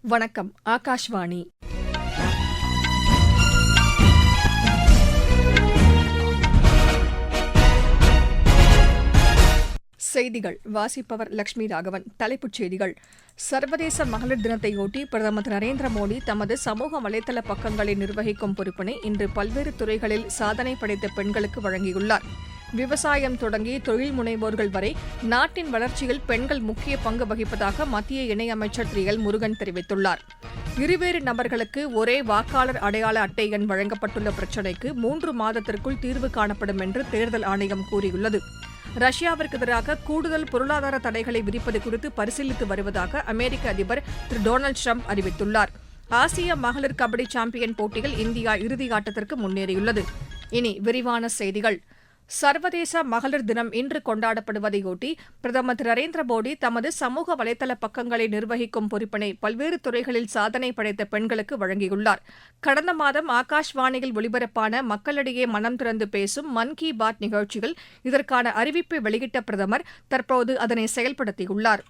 வணக்கம் ஆகாஷ்வாணி. செய்திகள். வாசிப்பவர் லட்சுமி ராகவன். தலைப்புச் செய்திகள். சர்வதேச மகளிர் தினத்தையொட்டி பிரதமர் திரு நரேந்திர மோடி தமது சமூக வலைதள பக்கங்களை நிர்வகிக்கும் பொறுப்பினை இன்று பல்வேறு துறைகளில் சாதனை படைத்த பெண்களுக்கு வழங்கியுள்ளார். விவசாயம் தொடங்கி தொழில் முனைவோர்கள் வரை நாட்டின் வளர்ச்சியில் பெண்கள் முக்கிய பங்கு வகிப்பதாக மத்திய இணையமைச்சர் திரு எல் முருகன் தெரிவித்துள்ளார். இருவேறு நபர்களுக்கு ஒரே வாக்காளர் அடையாள அட்டை எண் வழங்கப்பட்டுள்ள பிரச்சினைக்கு மூன்று மாதத்திற்குள் தீர்வு காணப்படும் என்று தேர்தல் ஆணையம் கூறியுள்ளது. ரஷ்யாவிற்கு எதிராக கூடுதல் பொருளாதார தடைகளை விதிப்பது குறித்து பரிசீலித்து வருவதாக அமெரிக்க அதிபர் திரு டொனால்டு ட்ரம்ப் அறிவித்துள்ளார். ஆசிய மகளிர் கபடி சாம்பியன் போட்டியில் இந்தியா இறுதியாட்டத்திற்கு முன்னேறியுள்ளது. இனி விரிவான செய்திகள். சர்வதேச மகளிர் தினம் இன்று கொண்டாடப்படுவதையொட்டி பிரதமர் திரு நரேந்திர மோடி தமது சமூக வலைதள பக்கங்களை நிர்வகிக்கும் பொறுப்பினை பல்வேறு துறைகளில் சாதனை படைத்த பெண்களுக்கு வழங்கியுள்ளார். கடந்த மாதம் ஆகாஷ்வாணியில் ஒலிபரப்பான மக்களிடையே மனம் திறந்து பேசும் மன் கி பாத் நிகழ்ச்சியில் இதற்கான அறிவிப்பை வெளியிட்ட பிரதமர் தற்போது அதனை செயல்படுத்தியுள்ளார்.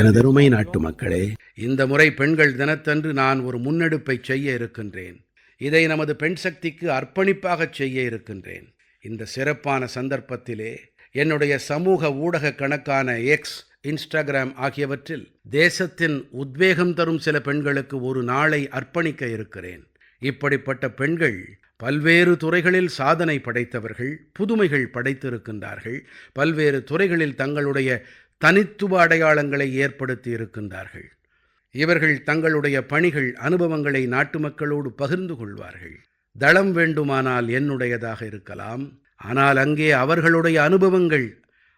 எனதருமை நாட்டு மக்களே இந்த முறை பெண்கள் தினத்தன்று நான் ஒரு முன்னெடுப்பை செய்ய இருக்கின்றேன். இதை நமது பெண் சக்திக்கு அர்ப்பணிப்பாகச் செய்ய இருக்கின்றேன். இந்த சிறப்பான சந்தர்ப்பத்திலே என்னுடைய சமூக ஊடக கணக்கான எக்ஸ் இன்ஸ்டாகிராம் ஆகியவற்றில் தேசத்தின் உத்வேகம் தரும் சில பெண்களுக்கு ஒரு நாளை அர்ப்பணிக்க இருக்கிறேன். இப்படிப்பட்ட பெண்கள் பல்வேறு துறைகளில் சாதனை படைத்தவர்கள் புதுமைகள் படைத்திருக்கின்றார்கள் பல்வேறு துறைகளில் தங்களுடைய தனித்துவ அடையாளங்களை ஏற்படுத்தி இருக்கின்றார்கள். இவர்கள் தங்களுடைய பணிகள் அனுபவங்களை நாட்டு மக்களோடு பகிர்ந்து கொள்வார்கள். தளம் வேண்டுமானால் என்னுடையதாக இருக்கலாம். ஆனால் அங்கே அவர்களுடைய அனுபவங்கள்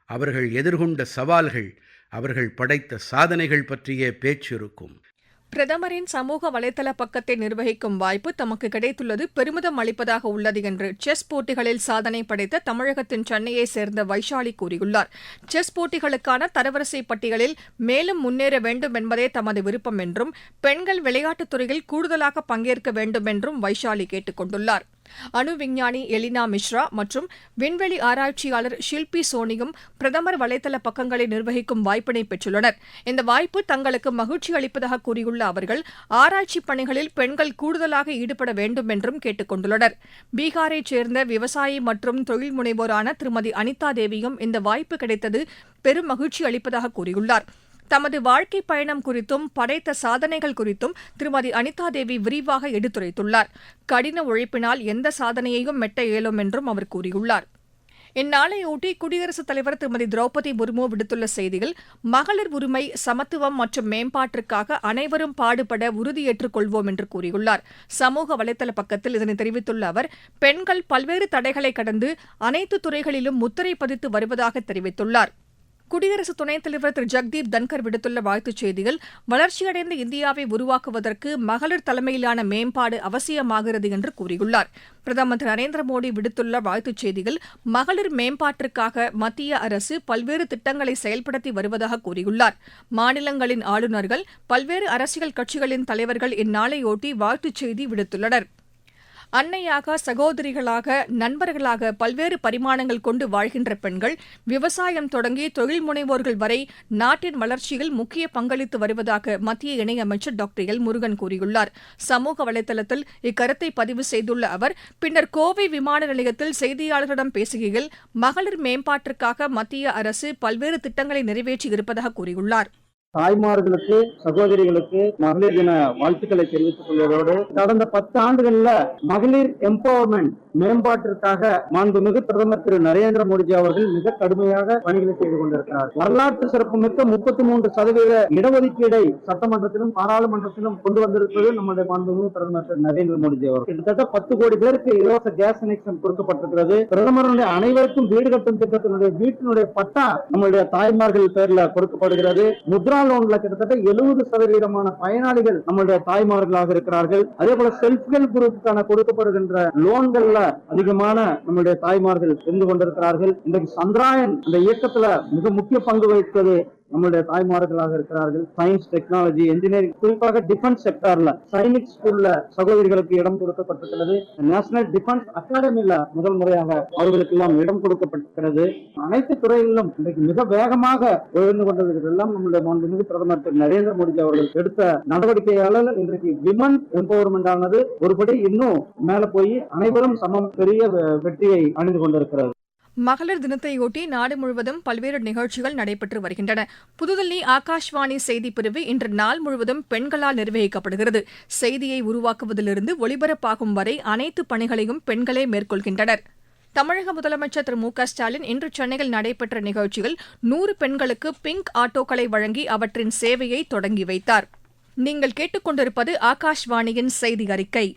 அவர்கள் எதிர்கொண்ட சவால்கள் அவர்கள் படைத்த சாதனைகள் பற்றிய பேச்சு இருக்கும் பிரதமரின் சமூக வலைதள பக்கத்தை நிர்வகிக்கும் வாய்ப்பு தமக்கு கிடைத்துள்ளது. பெருமிதம் அளிப்பதாக உள்ளது என்று செஸ் போட்டிகளில் சாதனை படைத்த தமிழகத்தின் சென்னையைச் சேர்ந்த வைஷாலி கூறியுள்ளார். செஸ் போட்டிகளுக்கான தரவரிசை பட்டியலில் மேலும் முன்னேற வேண்டும் என்பதே தமது விருப்பம் என்றும் பெண்கள் விளையாட்டுத் துறையில் கூடுதலாக பங்கேற்க வேண்டும் என்றும் வைஷாலி கேட்டுக் கொண்டுள்ளாா் அணு விஞ்ஞானி எலினா மிஸ்ரா மற்றும் விண்வெளி ஆராய்ச்சியாளர் ஷில்பி சோனியும் பிரதமர் வலைதள பக்கங்களை நிர்வகிக்கும் வாய்ப்பினை பெற்றுள்ளனர். இந்த வாய்ப்பு தங்களுக்கு மகிழ்ச்சி அளிப்பதாக கூறியுள்ள அவர்கள் ஆராய்ச்சி பணிகளில் பெண்கள் கூடுதலாக ஈடுபட வேண்டும் என்றும் கேட்டுக் கொண்டுள்ளனர் பீகாரைச் சேர்ந்த விவசாயி மற்றும் தொழில் முனைவோரான திருமதி அனிதா தேவியும் இந்த வாய்ப்பு கிடைத்தது பெரும் மகிழ்ச்சி அளிப்பதாக கூறியுள்ளார். தமது வாழ்க்கை பயணம் குறித்தும் படைத்த சாதனைகள் குறித்தும் திருமதி அனிதா தேவி விரிவாக எடுத்துரைத்துள்ளார். கடின உழைப்பினால் எந்த சாதனையையும் மெட்ட இயலும் என்றும் அவர் கூறியுள்ளார். இந்நாளையொட்டி குடியரசுத் தலைவர் திருமதி திரௌபதி முர்மு விடுத்துள்ள செய்தியில் மகளிர் உரிமை சமத்துவம் மற்றும் மேம்பாட்டிற்காக அனைவரும் பாடுபட உறுதியேற்றுக் கொள்வோம் என்று கூறியுள்ளார். சமூக வலைதள பக்கத்தில் இதனை தெரிவித்துள்ள அவர் பெண்கள் பல்வேறு தடைகளை கடந்து அனைத்து துறைகளிலும் முத்திரை பதித்து வருவதாக தெரிவித்துள்ளார். குடியரசு துணைத் தலைவர் திரு ஜெக்தீப் தன்கர் விடுத்துள்ள வாழ்த்துச் செய்தியில் வளர்ச்சியடைந்த இந்தியாவை உருவாக்குவதற்கு மகளிர் தலைமையிலான மேம்பாடு அவசியமாகிறது என்று கூறியுள்ளார். பிரதமர் திரு நரேந்திர மோடி விடுத்துள்ள வாழ்த்துச் செய்தியில் மகளிர் மேம்பாட்டிற்காக மத்திய அரசு பல்வேறு திட்டங்களை செயல்படுத்தி வருவதாக கூறியுள்ளார். மாநிலங்களின் ஆளுநர்கள் பல்வேறு அரசியல் கட்சிகளின் தலைவர்கள் இந்நாளையொட்டி வாழ்த்துச் செய்தி விடுத்துள்ளனா் அன்னையாக சகோதரிகளாக நண்பர்களாக பல்வேறு பரிமாணங்கள் கொண்டு வாழ்கின்ற பெண்கள் விவசாயம் தொடங்கி தொழில் முனைவோர்கள் வரை நாட்டின் வளர்ச்சியில் முக்கிய பங்களித்து வருவதாக மத்திய இணையமைச்சர் டாக்டர் எல் முருகன் கூறியுள்ளார். சமூக வலைதளத்தில் இக்கருத்தை பதிவு செய்துள்ள அவர் பின்னர் கோவை விமான நிலையத்தில் செய்தியாளர்களிடம் பேசுகையில் மகளிர் மேம்பாட்டிற்காக மத்திய அரசு பல்வேறு திட்டங்களை நிறைவேற்றி இருப்பதாக கூறியுள்ளார். தாய்மார்களுக்கு சகோதரிகளுக்கு மகளிர் தின வாழ்த்துக்களை தெரிவித்துக் கொள்வதோடு கடந்த பத்து ஆண்டுகள்ல மகளிர் எம்பவர்மெண்ட் மேம்பாட்டிற்காக மாண்புமிகு பிரதமர் திரு நரேந்திர மோடிஜி அவர்கள் மிக கடுமையாக பணிகளை செய்து கொண்டிருக்கிறார். வரலாற்று சிறப்புமிக்க முப்பத்தி மூன்று சதவீத இடஒதுக்கீடை சட்டமன்றத்திலும் பாராளுமன்றத்திலும் கொண்டு வந்திருப்பது நம்முடைய மாண்புமிகு பிரதமர் திரு நரேந்திர மோடிஜி அவர் கிட்டத்தட்ட பத்து கோடி பேருக்கு இலவச கேஸ் கனெக்ஷன் கொடுக்கப்பட்டிருக்கிறது. பிரதமருடைய அனைவருக்கும் வீடு கட்டும் திட்டத்தினுடைய வீட்டினுடைய பட்டா நம்மளுடைய தாய்மார்கள் பேர்ல கொடுக்கப்படுகிறது. முத்ரா லோன்ல கிட்டத்தட்ட எழுபது சதவீதமான பயனாளிகள் நம்மளுடைய தாய்மார்களாக இருக்கிறார்கள். அதே போல செல்ஃப் ஹெல்ப் குரூப்புக்கான கொடுக்கப்படுகின்ற லோன்கள்ல அதிகமான நம்மளுடைய தாய்மார்கள் இருந்து கொண்டிருக்கிறார்கள். இன்றைக்கு சந்திராயன் இந்த இயக்கத்துல மிக முக்கிய பங்கு வகித்தது நம்மளுடைய தாய்மார்களாக இருக்கிறார்கள். சயின்ஸ் டெக்னாலஜி இன்ஜினியரிங் குறிப்பாக டிஃபென்ஸ் செக்டார்ல சைனிக் ஸ்கூல்ல சகோதரிகளுக்கு இடம் கொடுக்கப்பட்டிருக்கிறது. நேஷனல் டிஃபென்ஸ் அகாடமியில முதல் முறையாக அவர்களுக்கு எல்லாம் இடம் கொடுக்கப்பட்டிருக்கிறது. அனைத்து துறைகளிலும் இன்றைக்கு மிக வேகமாக உயர்ந்து கொண்டதற்கெல்லாம் நம்முடைய மாண்புமிகு பிரதமர் திரு நரேந்திர மோடி அவர்கள் எடுத்த நடவடிக்கையால இன்றைக்கு விமன் எம்பவர்மெண்ட் ஆனது ஒருபடி இன்னும் மேல போய் அனைவரும் சமம் பெரிய வெற்றியை அணிந்து கொண்டிருக்கிறது. மகளிர் தினத்தையொட்டி நாடு முழுவதும் பல்வேறு நிகழ்ச்சிகள் நடைபெற்று வருகின்றன. புதுதில்லி ஆகாஷ்வாணி செய்திப் பிரிவு இன்று நாள் முழுவதும் பெண்களால் நிர்வகிக்கப்படுகிறது. செய்தியை உருவாக்குவதிலிருந்து ஒளிபரப்பாகும் வரை அனைத்து பணிகளையும் பெண்களே மேற்கொள்கின்றனர். தமிழக முதலமைச்சர் திரு மு க ஸ்டாலின் இன்று சென்னையில் நடைபெற்ற நிகழ்ச்சியில் நூறு பெண்களுக்கு பிங்க் ஆட்டோக்களை வழங்கி அவற்றின் சேவையை தொடங்கி வைத்தார். நீங்கள் கேட்டுக்கொண்டிருப்பது ஆகாஷ்வாணியின் செய்தி அறிக்கை.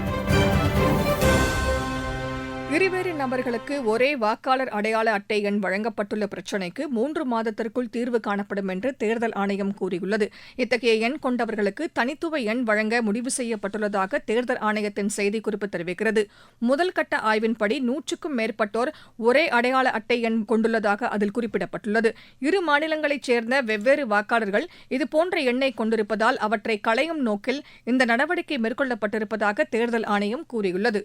இருவேறு நபர்களுக்கு ஒரே வாக்காளர் அடையாள அட்டை எண் வழங்கப்பட்டுள்ள பிரச்சினைக்கு மூன்று மாதத்திற்குள் தீர்வு காணப்படும் என்று தேர்தல் ஆணையம் கூறியுள்ளது. இத்தகைய எண் கொண்டவர்களுக்கு தனித்துவ எண் வழங்க முடிவு செய்யப்பட்டுள்ளதாக தேர்தல் ஆணையத்தின் செய்திக்குறிப்பு தெரிவிக்கிறது. முதல் கட்ட ஆய்வின்படி நூற்றுக்கும் மேற்பட்டோர் ஒரே அடையாள அட்டை எண் கொண்டுள்ளதாக அதில் குறிப்பிடப்பட்டுள்ளது. இரு மாநிலங்களைச் சேர்ந்த வெவ்வேறு வாக்காளர்கள் இதுபோன்ற எண்ணை கொண்டிருப்பதால் அவற்றை களையும் நோக்கில் இந்த நடவடிக்கை மேற்கொள்ளப்பட்டிருப்பதாக தேர்தல் ஆணையம் கூறியுள்ளது.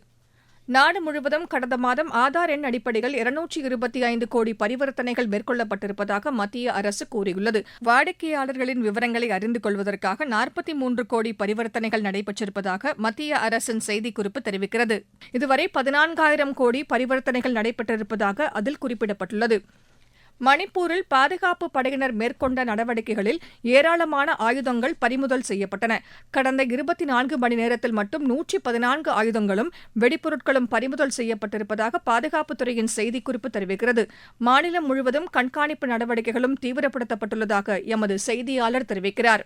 நாடு முழுவதும் கடந்த மாதம் ஆதார் எண் அடிப்படையில் இருநூற்றி இருபத்தி ஐந்து கோடி பரிவர்த்தனைகள் மேற்கொள்ளப்பட்டிருப்பதாக மத்திய அரசு கூறியுள்ளது. வாடிக்கையாளர்களின் விவரங்களை அறிந்து கொள்வதற்காக நாற்பத்தி மூன்று கோடி பரிவர்த்தனைகள் நடைபெற்றிருப்பதாக மத்திய அரசின் செய்திக்குறிப்பு தெரிவிக்கிறது. இதுவரை பதினான்காயிரம் கோடி பரிவர்த்தனைகள் நடைபெற்றிருப்பதாக அதில் குறிப்பிடப்பட்டுள்ளது. மணிப்பூரில் பாதுகாப்பு படையினர் மேற்கொண்ட நடவடிக்கைகளில் ஏராளமான ஆயுதங்கள் பறிமுதல் செய்யப்பட்டன. கடந்த இருபத்தி நான்கு மணி நேரத்தில் மட்டும் நூற்றி பதினான்கு ஆயுதங்களும் வெடிப்பொருட்களும் பறிமுதல் செய்யப்பட்டிருப்பதாக பாதுகாப்புத்துறையின் செய்திக்குறிப்பு தெரிவிக்கிறது. மாநிலம் முழுவதும் கண்காணிப்பு நடவடிக்கைகளும் தீவிரப்படுத்தப்பட்டுள்ளதாக எமது செய்தியாளர் தெரிவிக்கிறார்.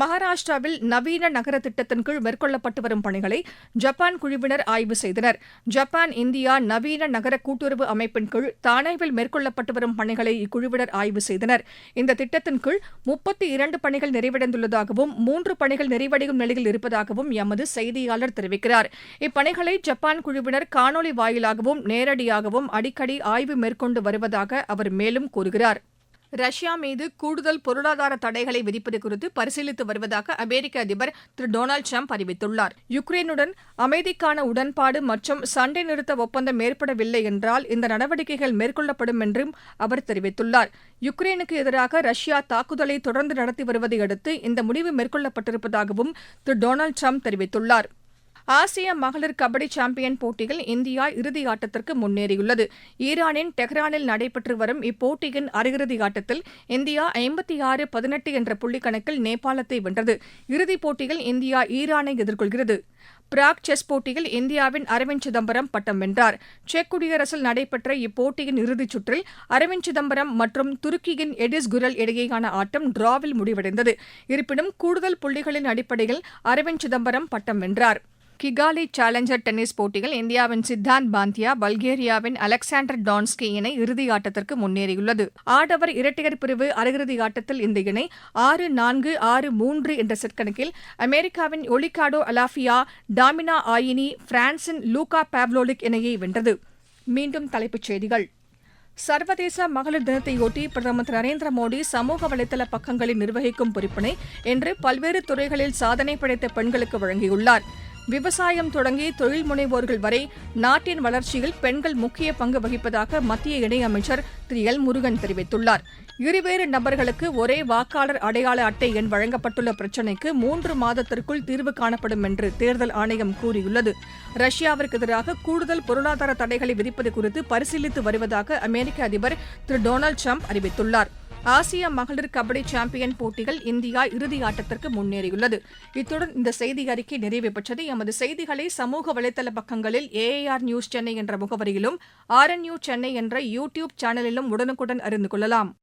மகாராஷ்டிராவில் நவீன நகர திட்டத்தின் கீழ் மேற்கொள்ளப்பட்டு வரும் பணிகளை ஜப்பான் குழுவினர் ஆய்வு செய்தனர். ஜப்பான் இந்தியா நவீன நகர கூட்டுறவு அமைப்பின் கீழ் தானேவில் மேற்கொள்ளப்பட்டு வரும் பணிகளை இக்குழுவினர் ஆய்வு செய்தனர். இந்த திட்டத்தின் கீழ் முப்பத்தி இரண்டு பணிகள் நிறைவடைந்துள்ளதாகவும் மூன்று பணிகள் நிறைவடையும் நிலையில் இருப்பதாகவும் எமது செய்தியாளர் தெரிவிக்கிறார். இப்பணிகளை ஜப்பான் குழுவினர் காணொலி வாயிலாகவும் நேரடியாகவும் அடிக்கடி ஆய்வு மேற்கொண்டு வருவதாக அவர் மேலும் கூறுகிறார். ரஷ்யா மீது கூடுதல் பொருளாதார தடைகளை விதிப்பது குறித்து பரிசீலித்து வருவதாக அமெரிக்க அதிபர் திரு டொனால்டு ட்ரம்ப் அறிவித்துள்ளார். யுக்ரைனுடன் அமைதிக்கான உடன்பாடு மற்றும் சண்டை நிறுத்த ஒப்பந்தம் ஏற்படவில்லை என்றால் இந்த நடவடிக்கைகள் மேற்கொள்ளப்படும் என்றும் அவர் தெரிவித்துள்ளார். யுக்ரைனுக்கு எதிராக ரஷ்யா தாக்குதலை தொடர்ந்து நடத்தி வருவதை அடுத்து இந்த முடிவு மேற்கொள்ளப்பட்டிருப்பதாகவும் திரு டொனால்டு ட்ரம்ப் தெரிவித்துள்ளார். ஆசிய மகளிர் கபடி சாம்பியன் போட்டியில் இந்தியா இறுதி ஆட்டத்திற்கு முன்னேறியுள்ளது. ஈரானின் டெஹ்ரானில் நடைபெற்று வரும் இப்போட்டியின் அரையிறுதி ஆட்டத்தில் இந்தியா ஐம்பத்தி ஆறு பதினெட்டு என்ற புள்ளிக்கணக்கில் நேபாளத்தை வென்றது. இறுதிப் போட்டியில் இந்தியா ஈரானை எதிர்கொள்கிறது. பிராக் செஸ் போட்டியில் இந்தியாவின் அரவிந்த் சிதம்பரம் பட்டம் வென்றார். செக் குடியரசில் நடைபெற்ற இப்போட்டியின் இறுதிச் சுற்றில் அரவிந்த் சிதம்பரம் மற்றும் துருக்கியின் எடிஸ் குரல் இடையேயான ஆட்டம் டிராவில் முடிவடைந்தது. இருப்பினும் கூடுதல் புள்ளிகளின் அடிப்படையில் அரவிந்த் சிதம்பரம் பட்டம் வென்றார். கிகாலி சேலஞ்சர் டென்னிஸ் போட்டியில் இந்தியாவின் சித்தாந்த் பாந்தியா பல்கேரியாவின் அலெக்சாண்டர் டான்ஸ்கி இணை இறுதி ஆட்டத்திற்கு முன்னேறியுள்ளது. ஆடவர் இரட்டையர் பிரிவு அரையிறுதி ஆட்டத்தில் இந்த இணை ஆறு நான்கு ஆறு மூன்று என்ற செட் கணக்கில் அமெரிக்காவின் ஒலிகாடோ அலாஃபியா டாமினா ஆயினி பிரான்சின் லூகா பாவ்லோலிக் இணையை வென்றது. மீண்டும் தலைப்புச் செய்திகள். சர்வதேச மகளிர் தினத்தையொட்டி பிரதமர் திரு நரேந்திர மோடி சமூக வலைதள பக்கங்களை நிர்வகிக்கும் பொறுப்பினை இன்று பல்வேறு துறைகளில் சாதனை படைத்த பெண்களுக்கு வழங்கியுள்ளார். விவசாயம் தொடங்கி தொழில் முனைவோர்கள் வரை நாட்டின் வளர்ச்சியில் பெண்கள் முக்கிய பங்கு வகிப்பதாக மத்திய இணையமைச்சர் திரு எல் முருகன் தெரிவித்துள்ளார். இருவேறு நபர்களுக்கு ஒரே வாக்காளர் அடையாள அட்டை எண் வழங்கப்பட்டுள்ள பிரச்சினைக்கு மூன்று மாதத்திற்குள் தீர்வு காணப்படும் என்று தேர்தல் ஆணையம் கூறியுள்ளது. ரஷ்யாவிற்கு எதிராக கூடுதல் பொருளாதார தடைகளை விதிப்பது குறித்து பரிசீலித்து வருவதாக அமெரிக்க அதிபர் திரு டொனால்டு ட்ரம்ப் அறிவித்துள்ளார். ஆசிய மகளிர் கபடி சாம்பியன் போட்டிகள் இந்தியா இறுதி ஆட்டத்திற்கு முன்னேறியுள்ளது. இத்துடன் இந்த செய்தி அறிக்கை நிறைவு பெற்றது. எமது செய்திகளை சமூக வலைதள பக்கங்களில் ஏஏஆர் நியூஸ் சென்னை என்ற முகவரியிலும் ஆர்என்யூ சென்னை என்ற யூ டியூப் சேனலிலும் உடனுக்குடன் அறிந்து கொள்ளலாம்.